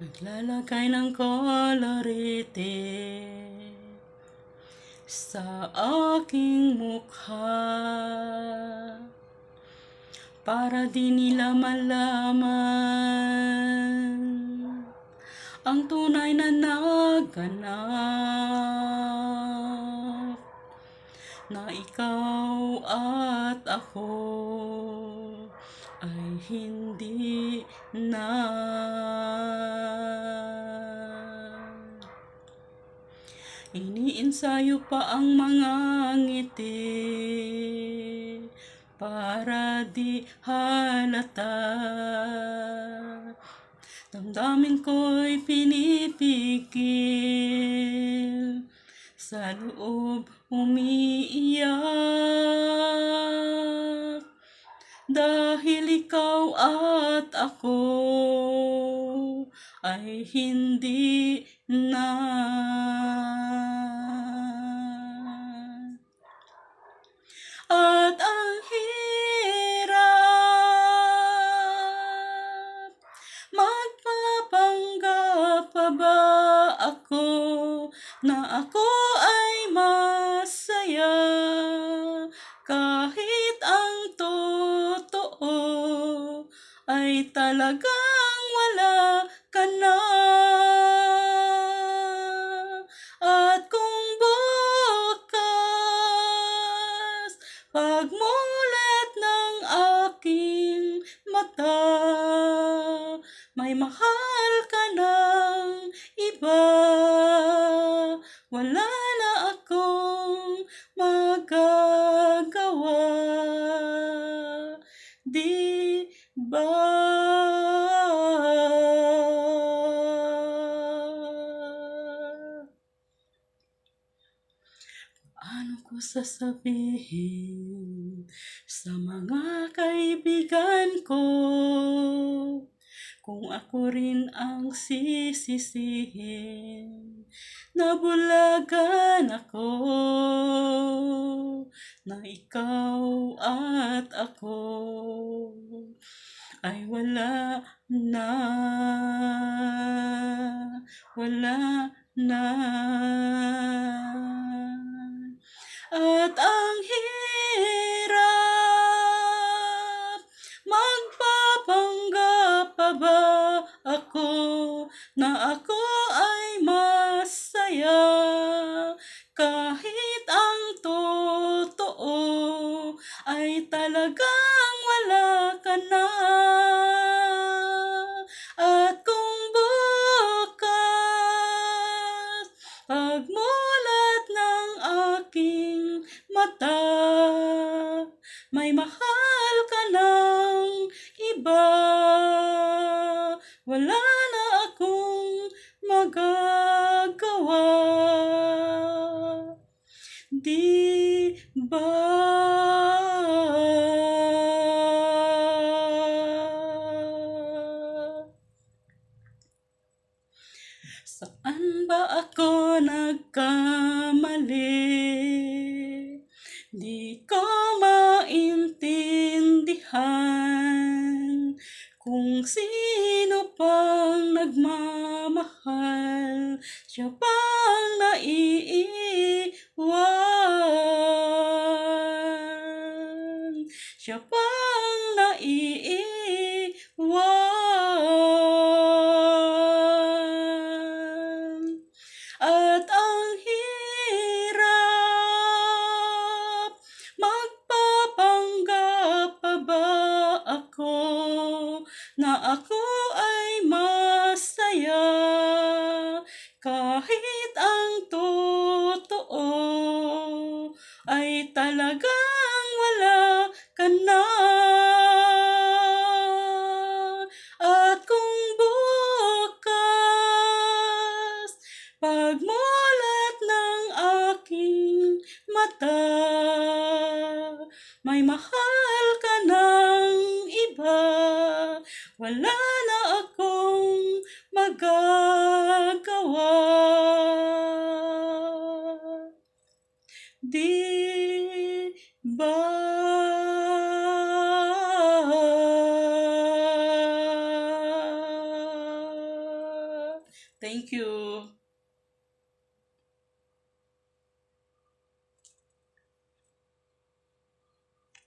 Naglalagay ng kolorete sa aking mukha. Para di nila malaman ang tunay na naganap na ikaw at ako ay hindi na Iniinsayo pa ang mga ngiti para di halata Damdamin ko'y pinipigil sa loob umiiyak dahil ikaw at ako ay hindi na. Na ako ay masaya kahit ang totoo ay talagang wala ka na. At kung bukas pagmulat ng aking mata may mahal ka ng iba wala na akong magagawa. Di ba? Ano ko sasabihin sa mga kaibigan ko kung ako rin ang sisisihin. Nabulagan ako na ikaw at ako ay wala na. Wala na. At ang talagang wala ka na. At kung bukas pagmulat ng aking mata may mahal ka ng iba. Wala na akong magagawa. Di ba Saan ba ako nagkamali? Di ko maintindihan kung sino pang nagmamahal, siya pang naiiwan. Siya pang na ako ay masaya kahit ang totoo ay talagang wala ka na. At kung bukas pagmulat ng aking mata may mahal wala na akong magagawa di ba Thank you.